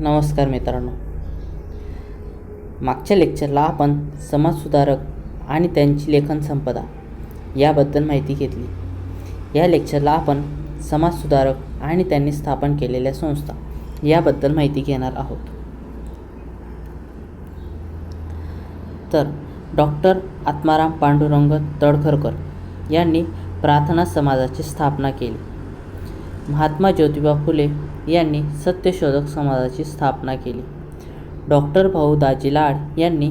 नमस्कार मित्रांनो. मागच्या लेक्चरला आपण समाजसुधारक आणि त्यांची लेखन संपदा याबद्दल माहिती घेतली. या लेक्चरला आपण समाजसुधारक आणि त्यांनी स्थापन केलेल्या संस्था याबद्दल माहिती घेणार आहोत. तर डॉक्टर आत्माराम पांडुरंग तडखरकर यांनी प्रार्थना समाजाची स्थापना केली. महात्मा ज्योतिबा फुले यांनी सत्यशोधक समाजाची स्थापना केली. डॉक्टर भाऊ दाजी लाड यांनी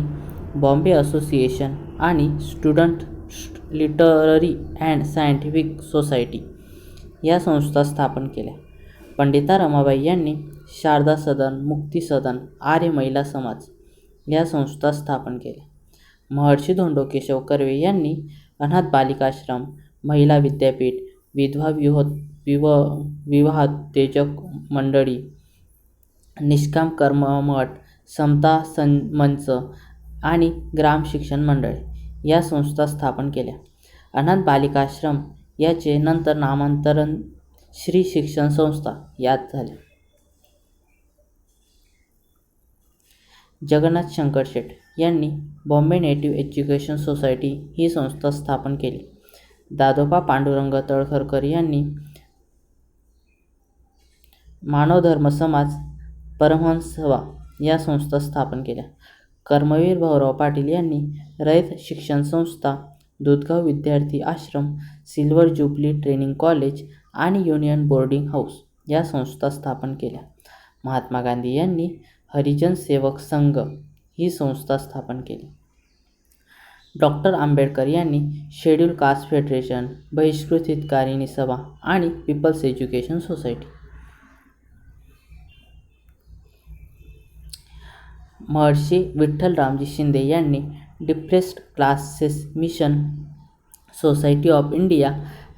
बॉम्बे असोसिएशन आणि student literary and scientific society या संस्था स्थापन केल्या. पंडिता रमाबाई यांनी शारदा सदन मुक्ती सदन आर्य महिला समाज या संस्था स्थापन केल्या. महर्षी धोंडो केशव कर्वे यांनी अनाथ बालिकाश्रम महिला विद्यापीठ विधवा विहो विव विवाहोत्तेजक मंडळी निष्काम कर्म मठ समता सं मंच आणि ग्राम शिक्षण मंडळ या संस्था स्थापन केल्या. अनाथ बालिकाश्रम याचे नंतर नामांतरण श्री शिक्षण संस्था यात झाले. जगन्नाथ शंकर शेठ यांनी बॉम्बे नेटिव्ह एज्युकेशन सोसायटी ही संस्था स्थापन केली. दादोबा पांडुरंग तळखरकर यांनी मानवधर्म समाज परमहंस या संस्था स्थापन केल्या. कर्मवीर भाऊराव पाटील यांनी रयत शिक्षण संस्था Dudhgaon Vidyarthi Ashram silver jubilee training college आणि युनियन बोर्डिंग हाऊस या संस्था स्थापन केल्या. महात्मा गांधी यांनी हरिजन सेवक संघ ही संस्था स्थापन केली. डॉक्टर आंबेडकर यांनी शेड्यूल कास्ट फेडरेशन बहिष्कृत हितकारिणी सभा आणि people's education society Maharshi Vitthal Ramji Shinde यांनी depressed classes mission society of India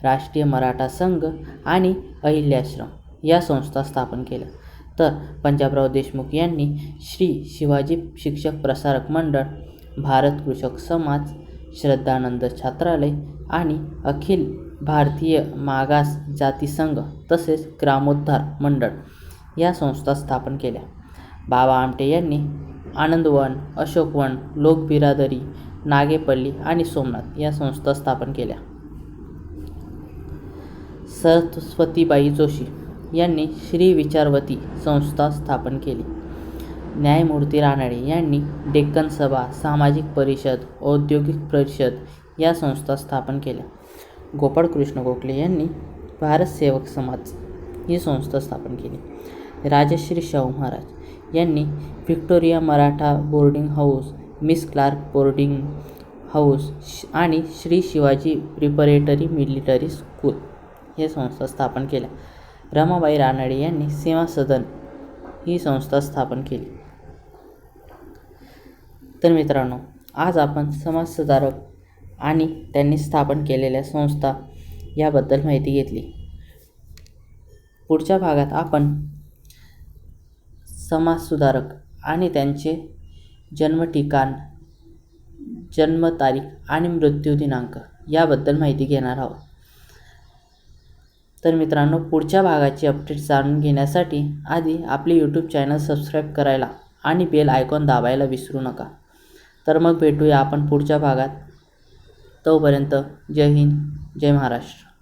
Rashtriya Maratha Sangh आणि अहिल्याश्रम या संस्था स्थापन केल्या. तर पंजाबराव देशमुख यांनी श्री शिवाजी शिक्षक प्रसारक मंडळ भारत कृषक समाज श्रद्धानंद छात्रालय आणि अखिल भारतीय मागास जाती संघ तसेच ग्रामोद्धार मंडळ या संस्था स्थापन केल्या. बाबा आमटे यांनी आनंदवन अशोकवन लोकबिरादरी नागेपल्ली आणि सोमनाथ या संस्था स्थापन केल्या. सरस्वतीबाई जोशी यांनी श्री विचारवती संस्था स्थापन केली. न्यायमूर्ती रानडे यांनी डेक्कन सभा सामाजिक परिषद औद्योगिक परिषद या संस्था स्थापन केल्या. गोपाळकृष्ण गोखले यांनी भारत सेवक समाज ही संस्था स्थापन केली. राजश्री शाहू महाराज यांनी Victoria Maratha boarding house Miss Clarke boarding house आणि Shri Shivaji preparatory military school हे संस्था स्थापन केल्या. रमाबाई रानडे यांनी सेवा सदन ही संस्था स्थापन केली. तर मित्रांनो आज आपण समाजसुधारक आणि त्यांनी स्थापन केलेल्या संस्था याबद्दल माहिती घेतली. पुढच्या भागात आपण समाजसुधारक आणि त्यांचे जन्मठिकाण जन्मतारीख आणि मृत्यू दिनांक याबद्दल माहिती घेणार आहोत. तर मित्रांनो पुढच्या भागाची अपडेट जाणून घेण्यासाठी आधी आपले यूट्यूब चॅनल सबस्क्राईब करायला आणि बेल आयकॉन दाबायला विसरू नका. तर मग भेटूया आपण पुढच्या भागात. तोपर्यंत जय हिंद जय महाराष्ट्र.